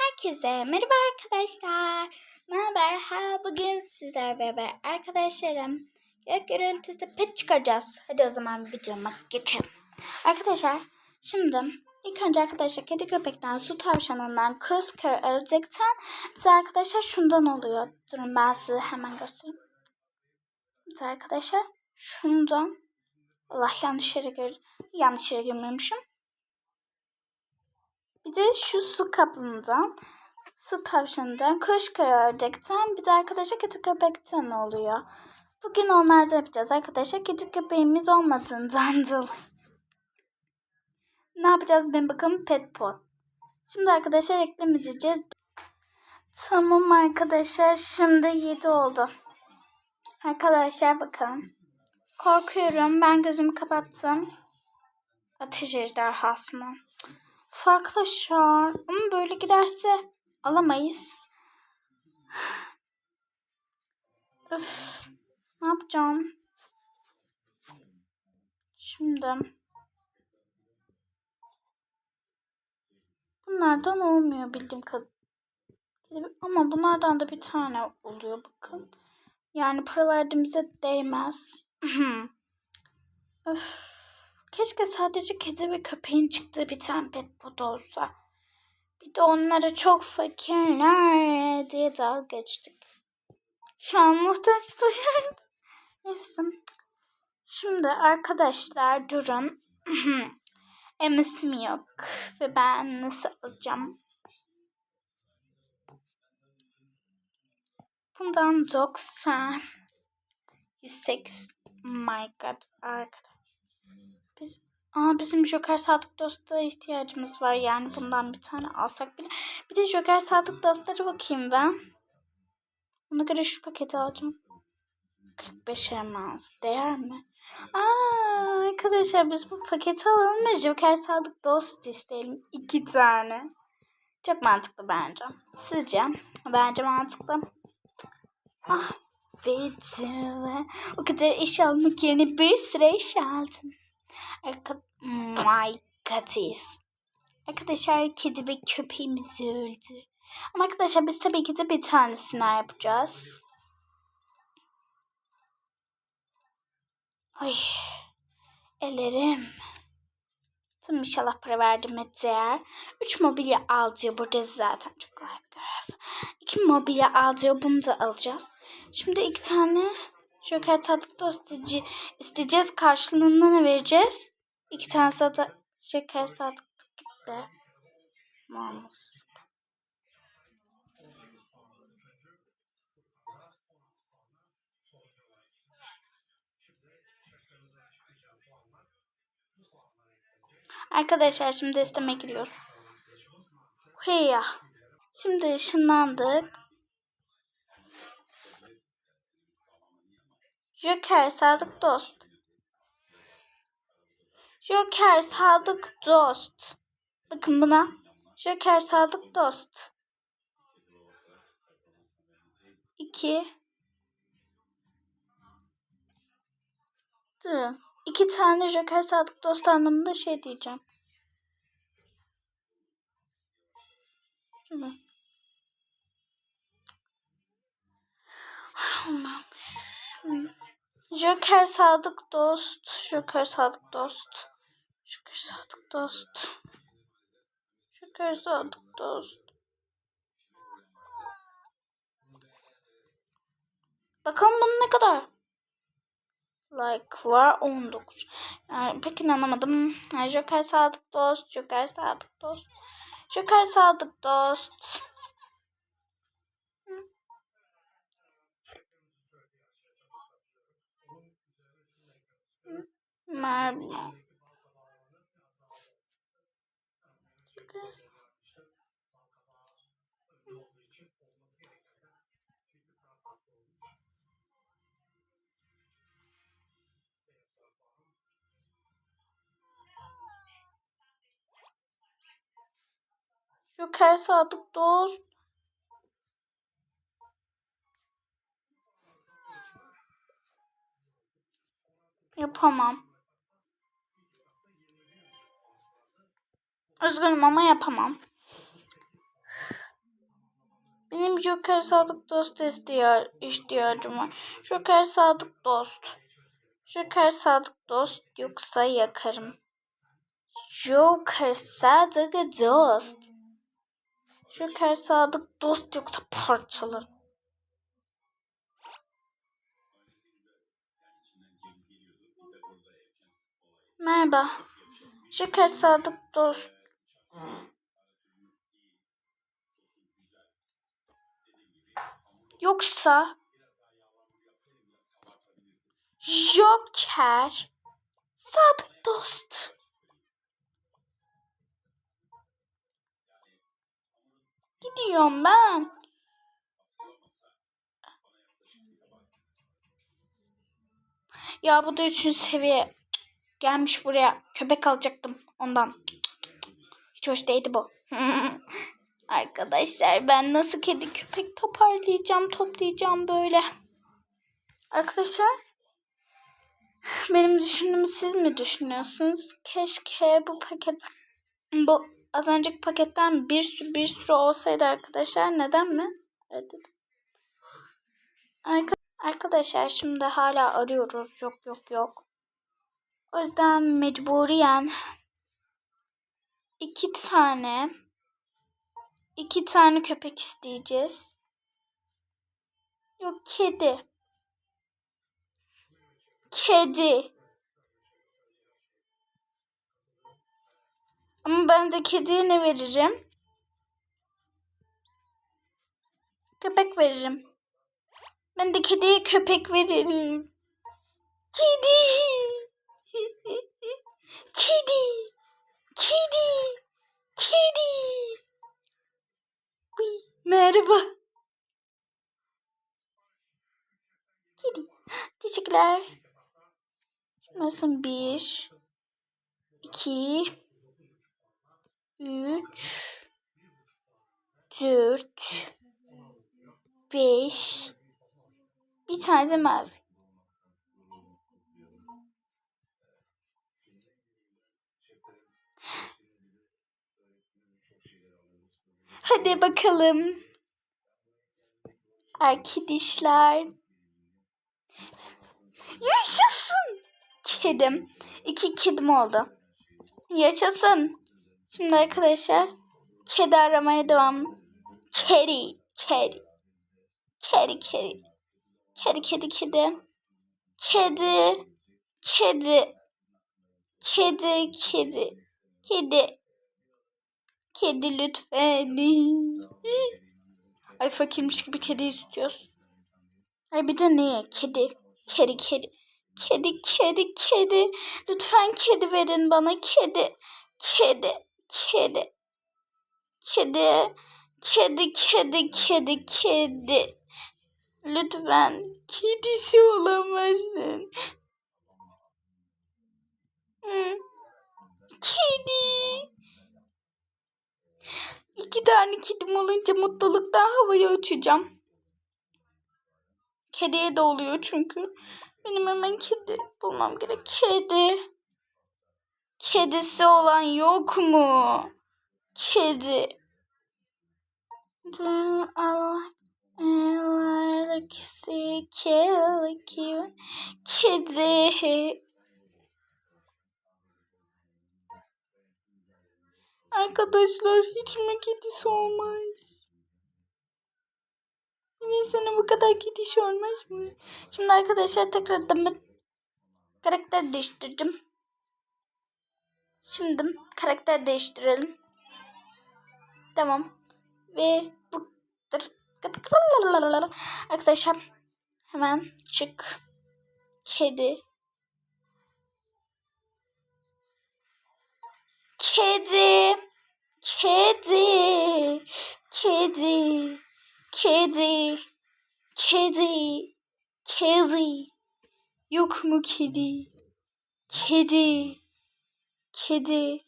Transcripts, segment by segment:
Herkese merhaba arkadaşlar. Ne haber? Ha bugün sizler beraber arkadaşlarım gök gürültüsü pet çıkaracağız. Hadi o zaman videoma geçelim. Arkadaşlar şimdi ilk önce arkadaşlar kedi köpekten su tavşanından kız kör ölecekten bize arkadaşlar şundan oluyor. Durun ben size hemen göstereyim. Bize arkadaşlar şundan Allah yanlış yere gir yanlış yere girmemişim. Bir de şu su kapından, su tavşanından, kuş ördekten, bir de arkadaşlar kedi köpekten oluyor. Bugün onlardan yapacağız arkadaşlar. Kedi köpeğimiz olmadığından dolayı. Ne yapacağız ben bakalım pet pot. Şimdi arkadaşlar reklam izleyeceğiz. Tamam arkadaşlar şimdi 7 oldu. Arkadaşlar bakın. Korkuyorum ben gözümü kapattım. Ateş ejderhası mı? Of arkadaşlar ama böyle giderse alamayız. Öf, ne yapacağım? Şimdi bunlardan olmuyor bildiğim kadarıyla. Ama bunlardan da bir tane oluyor bakın. Yani para verdiğimize değmez. Öf. Keşke sadece kedi ve köpeğin çıktığı bir tane pet pot olsa. Bir de onlara çok fakirler diye dalga geçtik. Şu an muhtaç duyuyoruz. Neyse. Şimdi arkadaşlar durun. Emisim yok. Ve ben nasıl alacağım? Bundan 90 108 my god arkadaşlar. Aa, bizim Joker Sadık Dost'a ihtiyacımız var. Yani bundan bir tane alsak bile. Bir de Joker Sadık Dostlara bakayım ben. Ona göre şu paketi alacağım. 45 elmas. Değer mi? Aa, arkadaşlar biz bu paketi alalım da Joker Sadık Dost isteyelim. iki tane. Çok mantıklı bence. Sizce? Bence mantıklı. Ah, bedava. O kadar iş almak yerine bir sıra iş aldım. My Katis. Arkadaşlar kedi ve köpeğimiz öldü. Ama arkadaşlar biz tabii ki de bir tanesini yapacağız. Ay ellerim. Tamam inşallah para verdim değer. Üç mobilya al diyor. Burada zaten çok kolay bir görev. İki mobilya al diyor. Bunu da alacağız. Şimdi iki tane Joker tatlıkta isteyeceğiz. Karşılığında ne vereceğiz? İki tane sada Joker tatlıkta gitti. Namus. Arkadaşlar şimdi isteme gidiyoruz. Heya. Şimdi ışınlandık. Joker sadık dost. Joker sadık dost. Bakın buna. Joker sadık dost. İki. Dur. İki tane Joker sadık dost anlamında şey diyeceğim. Tamam. Joker sadık dost. Joker sadık dost. Joker sadık dost. Joker sadık dost. Bakalım bunun ne kadar? Like var 19. Yani pek inanamadım. Yani Joker sadık dost. Joker sadık dost. Joker sadık dost. Mermi. Joker sadık dost. Yapamam. Üzgünüm ama yapamam. Benim Joker sadık dost istiyor, ihtiyacım var. Joker sadık dost. Joker sadık dost yoksa yakarım. Joker sadık dost. Joker sadık dost yoksa parçalarım. Merhaba. Joker sadık dost. Yoksa Joker sadık dost. Gidiyorum ben. Ya bu da üçüncü seviye. Gelmiş buraya. Köpek alacaktım ondan. Hiç hoş değildi bu. Arkadaşlar ben nasıl kedi köpek toparlayacağım, toplayacağım böyle. Arkadaşlar benim düşündüğümü siz mi düşünüyorsunuz? Keşke bu paket bu az önceki paketten bir sürü bir sürü olsaydı arkadaşlar neden mi? Evet. Arka- Arkadaşlar şimdi hala arıyoruz. Yok yok yok. O yüzden mecburiyen iki tane iki tane köpek isteyeceğiz. Yok kedi. Kedi. Ama ben de kediye ne veririm? Köpek veririm. Ben de kediye köpek veririm. Kedi. Kedi. Kedi. Uy, merhaba. Kedi. Teşekkürler. Nasıl bir, iki, üç, dört, beş, bir tane de mavi. Hadi bakalım. Arkadaşlar. Yaşasın. Kedim. İki kedim oldu. Yaşasın. Şimdi arkadaşlar kedi aramaya devam. Kedi, kedi. Kedi, kedi. Kedi, kedi, kedi. Kedi, kedi. Kedi, kedi. Kedi. Kedi lütfen. Ay fakirmiş gibi kedi istiyoruz. Ay bir de ne? Kedi. Kedi, kedi. Kedi, kedi, kedi. Lütfen kedi verin bana. Kedi. Kedi. Kedi. Kedi. Kedi, kedi, kedi, kedi. Lütfen kedisi olamazsın. Kedi. İki tane kedim olunca mutluluktan havaya uçacağım. Kediye de oluyor çünkü. Benim hemen kedi bulmam gerek. Kedi. Kedisi olan yok mu? Kedi. Kedi. Arkadaşlar hiç mi kedisi olmaz? Kadar kedisi olmaz mı? Şimdi arkadaşlar tekrardan ben karakter değiştirdim. Şimdi karakter değiştirelim. Tamam. Ve bu arkadaşlar hemen çık. Kedi. Kedi. Kedi. Kedi. Kedi. Kedi. Kedi. Yok mu kedi? Kedi. Kedi.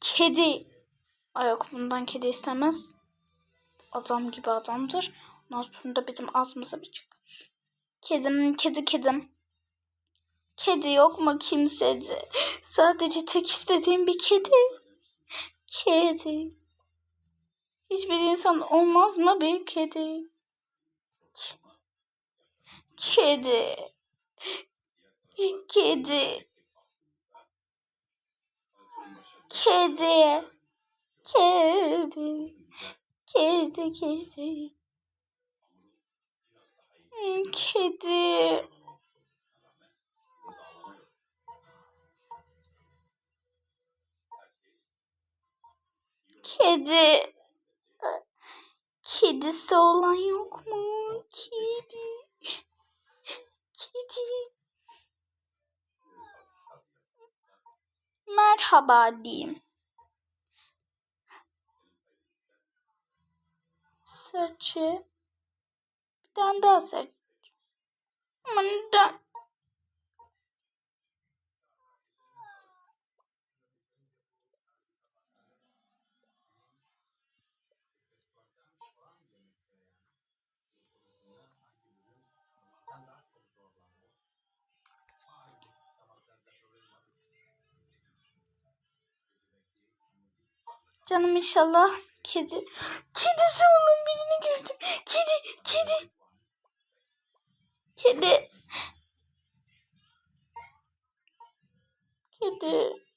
Kedi. Ay yok bundan kedi istemez. Adam gibi adamdır. Ondan sonra da bizim ağzımıza bir çıkar. Kedim, kedi, kedim. Kedi yok mu kimsede? Sadece tek istediğim bir kedi. Kedi. Hiçbir insan olmaz mı bir kedi? Kedi. Kedi. Kedi. Kedi. Kedi kedi. Kedi. Kedi. Kedisi olan yok mu? Kedi. Kedi. Merhaba diyeyim. Search'e. Bir tane daha search. Aman da. Canım inşallah kedi. Kedisi olan birini gördüm. Kedi, kedi. Kedi. Kedi.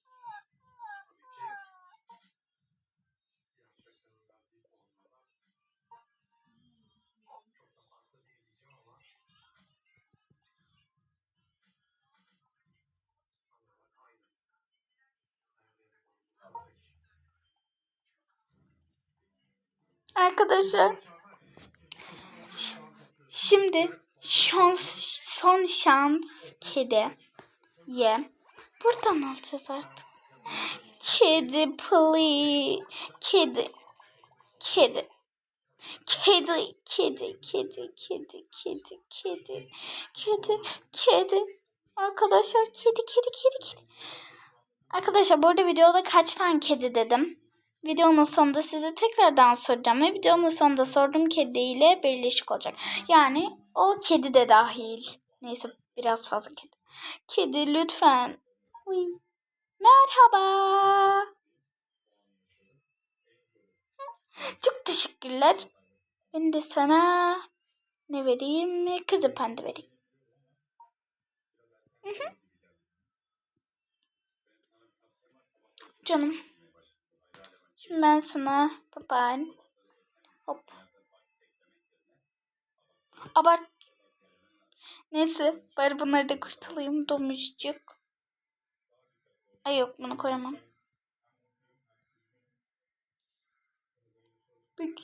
Arkadaşlar. Şimdi şans, son şans kedi. Ye. Buradan alacağız artık. Kedi please. Kedi. Kedi. Kedi, kedi, kedi, kedi, kedi, kedi, kedi, kedi. Arkadaşlar kedi, kedi, kedi, kedi. Arkadaşlar bu arada videoda kaç tane kedi dedim. Videonun sonunda size tekrardan soracağım ve videonun sonunda sorduğum kediyle birleşik olacak. Yani o kedi de dahil. Neyse biraz fazla kedi. Kedi lütfen. Uy. Merhaba. Çok teşekkürler. Ben de sana ne vereyim? Kızı panda vereyim. Hı hı. Canım. Şimdi ben sana papağan. Hop. Abart. Neyse bari bunları da kurtulayım domuzcuk. Ay yok bunu koyamam. Peki.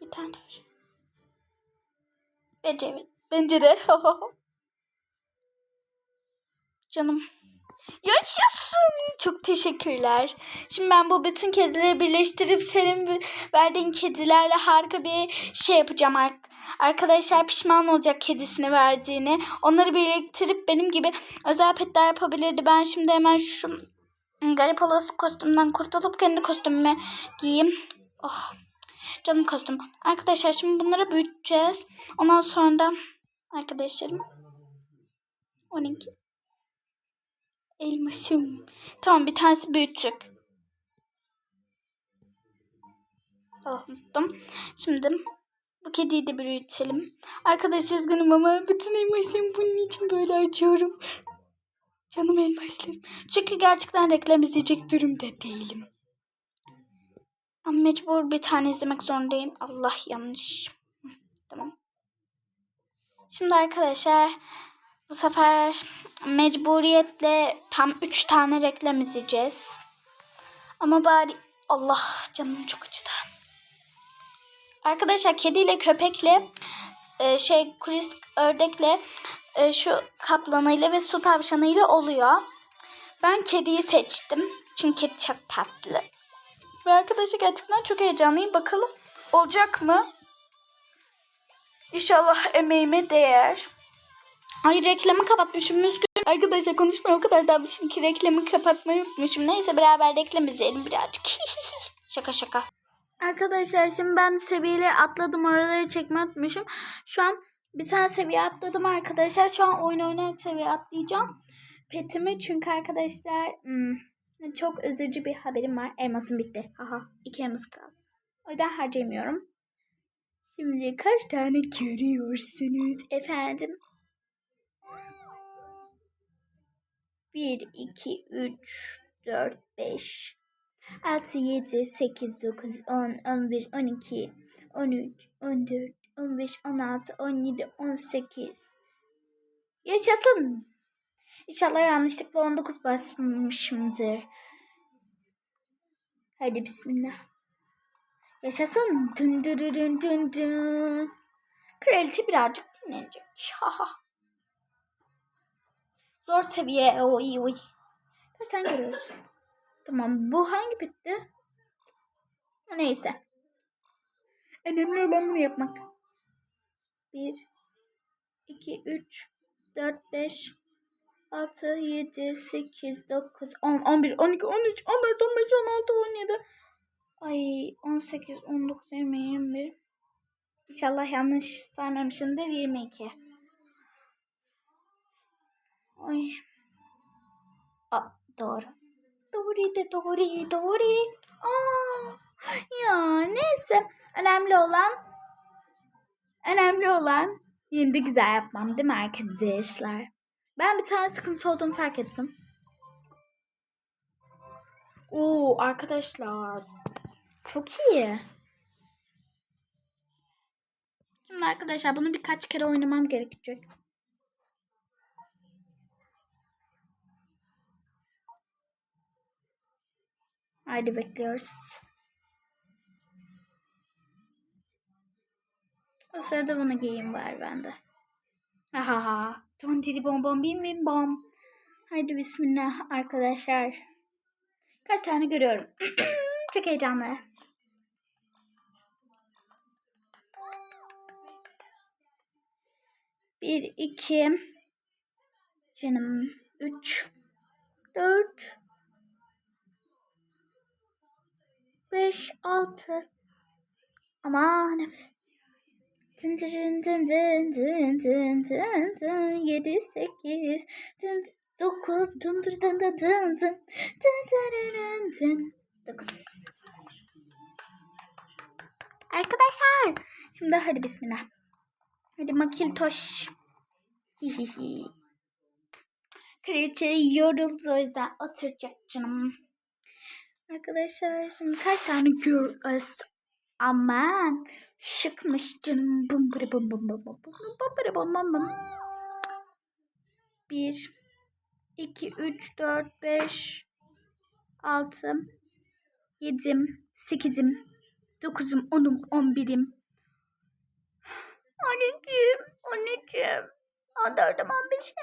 Bir tane daha. şey. Bence evet. Bence de. Canım. Yaşasın. Çok teşekkürler. Şimdi ben bu bütün kedileri birleştirip senin verdiğin kedilerle harika bir şey yapacağım. Ar- Arkadaşlar pişman olacak kedisini verdiğini. Onları biriktirip benim gibi özel petler yapabilirdi. Ben şimdi hemen şu garip olası kostümden kurtulup kendi kostümümü giyeyim. Oh. Canım kostüm. Arkadaşlar şimdi bunları büyüteceğiz. Ondan sonra da arkadaşlarım 12 Elmasım. Tamam bir tanesi büyüttük. Oh, unuttum. Şimdi bu kediyi de büyütelim. Arkadaşlar üzgünüm ama bütün elmasımı bunun için böyle açıyorum. Canım elmaslarım. Çünkü gerçekten reklam izleyecek durumda değilim. Ama mecbur bir tane izlemek zorundayım. Allah yanlış. Tamam. Şimdi arkadaşlar bu sefer mecburiyetle tam 3 tane reklam izleyeceğiz. Ama bari Allah canım çok acıdı. Arkadaşlar kediyle köpekle e, şey kuris ördekle e, şu kaplanıyla ve su tavşanıyla oluyor. Ben kediyi seçtim. Çünkü kedi çok tatlı. Ve arkadaşlar gerçekten çok heyecanlıyım. Bakalım olacak mı? İnşallah emeğime değer. Ay reklamı kapatmışım üzgünüm. Arkadaşlar konuşmaya o kadar dalmışım ki reklamı kapatmayı unutmuşum. Neyse beraber reklam izleyelim birazcık. şaka şaka. Arkadaşlar şimdi ben seviyeleri atladım. Oraları çekmeyi unutmuşum. Şu an bir tane seviye atladım arkadaşlar. Şu an oyun oynayarak seviye atlayacağım. Petimi çünkü arkadaşlar hmm, Çok üzücü bir haberim var. Elmasım bitti. Haha. iki elmas kaldı. O yüzden harcamıyorum. Şimdi kaç tane görüyorsunuz efendim? 1, 2, 3, 4, 5, 6, 7, 8, 9, 10, 11, 12, 13, 14, 15, 16, 17, 18. Yaşasın. İnşallah yanlışlıkla 19 basmışımdır. Hadi bismillah. Yaşasın. Dün dün dün dün dün. Kraliçe birazcık dinlenecek. Haha. Zor seviye. Oy oy. Kaç tane görüyorsun? Tamam bu hangi bitti? Neyse. Önemli olan bunu yapmak. 1 2 3 4 5 6 7 8 9 10 11 12 13 14 15 16 17 Ay 18 19 20 21 İnşallah yanlış saymamışımdır 22 Ay Aa, doğru Doğru de doğru doğru Aa, ya neyse önemli olan önemli olan yine de güzel yapmam değil mi arkadaşlar? Ben bir tane sıkıntı olduğunu fark ettim. Oo arkadaşlar çok iyi. Şimdi arkadaşlar bunu birkaç kere oynamam gerekecek. Haydi bekliyoruz. O sırada bunu giyeyim var bende. Ahaha. Tontiri bom bom bim bim bom. Haydi bismillah arkadaşlar. Kaç tane görüyorum. Çok heyecanlı. Bir, iki, canım, üç, dört, beş, altı. Aman efe. Dın dın dın dın dın dın dın dın yedi sekiz dın dokuz dın dın dın dın dın dın dın dın dın dın dokuz. Arkadaşlar şimdi hadi bismillah. Hadi makil toş. Hihihi. Kraliçe yoruldu o yüzden oturacak canım. Arkadaşlar şimdi kaç tane görüyoruz? Aman şıkmış canım. Bum bum bum bum bum bum bum bum bum bum. Bir, iki, üç, dört, beş, altı, yedim, sekizim, dokuzum, onum, on birim. On ikim, on üçüm, on dördüm, on beşim.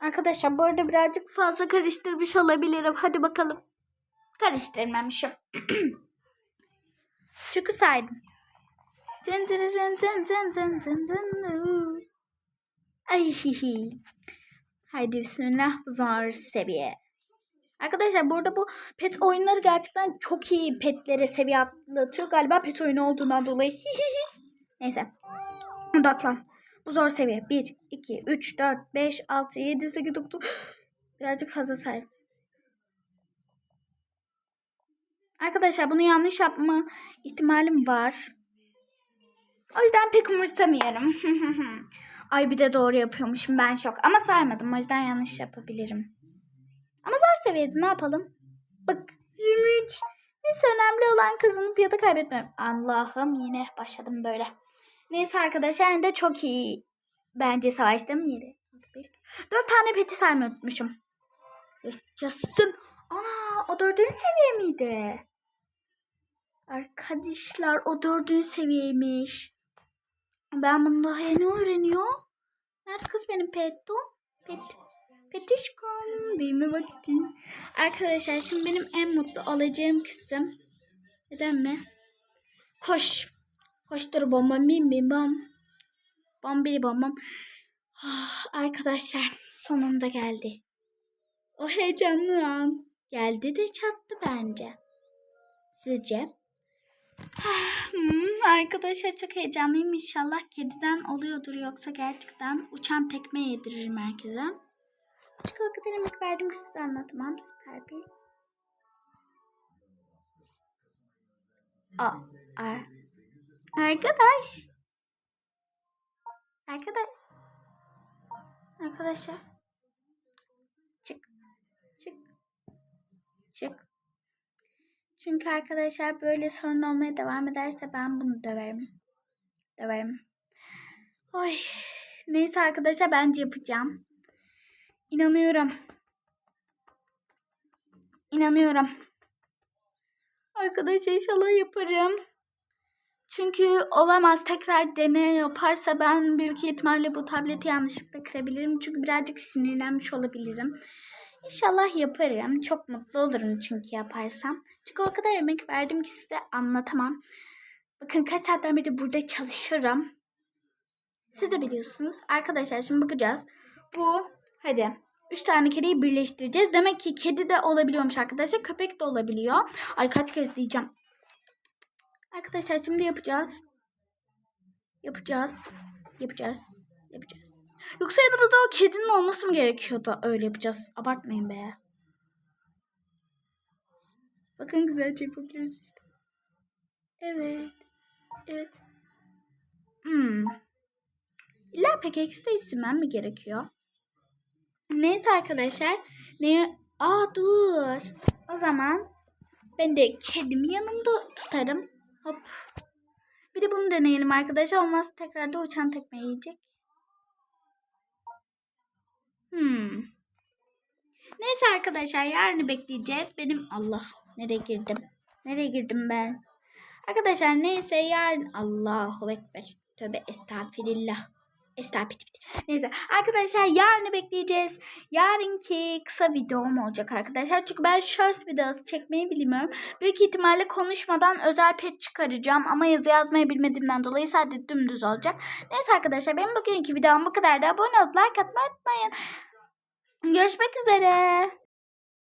Arkadaşlar bu arada birazcık fazla karıştırmış olabilirim. Hadi bakalım. Karıştırmamışım. Çünkü saydım. Dın dın dın dın dın dın dın dın. Ay hihi. Haydi bismillah bu zor seviye. Arkadaşlar burada bu pet oyunları gerçekten çok iyi petlere seviye atlatıyor. Galiba pet oyunu olduğundan dolayı. Neyse. Odaklan. Bu zor seviye. 1, 2, 3, 4, 5, 6, 7, 8, 9. Birazcık fazla say. Arkadaşlar bunu yanlış yapma ihtimalim var. O yüzden pek umursamıyorum. Ay bir de doğru yapıyormuşum ben şok. Ama saymadım o yüzden yanlış yapabilirim. Ama zor seviyede ne yapalım? Bak 23. Neyse önemli olan kazanıp ya da kaybetmem. Allah'ım yine başladım böyle. Neyse arkadaşlar yine de çok iyi. Bence savaştım. 7, 6, 5, 4 tane peti saymayı unutmuşum. Yaşasın. Ana o dördüncü seviye miydi? Arkadaşlar o dördüncü seviyeymiş. Ben bunu daha yeni öğreniyorum. Nerede kız benim petom? Pet. Petişkom. Bilme vakti. Arkadaşlar şimdi benim en mutlu olacağım kısım. Neden mi? Koş. Koştur bomba bim bim bom. Bombili bombam. Ah, arkadaşlar sonunda geldi. O heyecanlı an geldi de çattı bence. Sizce? Hmm, arkadaşlar çok heyecanlıyım. İnşallah 7'den oluyordur. Yoksa gerçekten uçan tekme yediririm herkese. Çikolata denemek verdim. Size anlatamam. Süper bir. Aa, ar arkadaş. Arkadaş. Arkadaşlar. Çık. Çık. Çık. Çünkü arkadaşlar böyle sorun olmaya devam ederse ben bunu döverim. Döverim. Oy. Neyse arkadaşlar bence yapacağım. İnanıyorum. İnanıyorum. Arkadaşlar inşallah yaparım. Çünkü olamaz tekrar deney yaparsa ben büyük ihtimalle bu tableti yanlışlıkla kırabilirim. Çünkü birazcık sinirlenmiş olabilirim. İnşallah yaparım. Çok mutlu olurum çünkü yaparsam. Çünkü o kadar emek verdim ki size anlatamam. Bakın kaç saatten beri burada çalışıyorum. Siz de biliyorsunuz. Arkadaşlar şimdi bakacağız. Bu hadi. Üç tane kediyi birleştireceğiz. Demek ki kedi de olabiliyormuş arkadaşlar. Köpek de olabiliyor. Ay kaç kez diyeceğim. Arkadaşlar şimdi yapacağız. Yapacağız. Yapacağız. Yapacağız. Yoksa yanımızda o kedinin olması mı gerekiyor da öyle yapacağız. Abartmayın be. Bakın güzelce yapabiliriz işte. Evet. Evet. Hmm. İlla ekstra isimlen mi gerekiyor? Neyse arkadaşlar. Ne? Aa dur. O zaman ben de kedimi yanımda tutarım. Hop. Bir de bunu deneyelim arkadaşlar. Olmaz tekrar da uçan tekme yiyecek. Hmm. Neyse arkadaşlar yarını bekleyeceğiz. Benim Allah nereye girdim? Nereye girdim ben? Arkadaşlar neyse yarın Allahu Ekber. Tövbe estağfirullah. Estağfirullah. Neyse arkadaşlar yarını bekleyeceğiz. Yarınki kısa videom olacak arkadaşlar. Çünkü ben shorts videosu çekmeyi bilmiyorum. Büyük ihtimalle konuşmadan özel pet çıkaracağım. Ama yazı yazmayı bilmediğimden dolayı sadece dümdüz olacak. Neyse arkadaşlar benim bugünkü videom bu kadar da abone olup like atmayı unutmayın. Görüşmek üzere.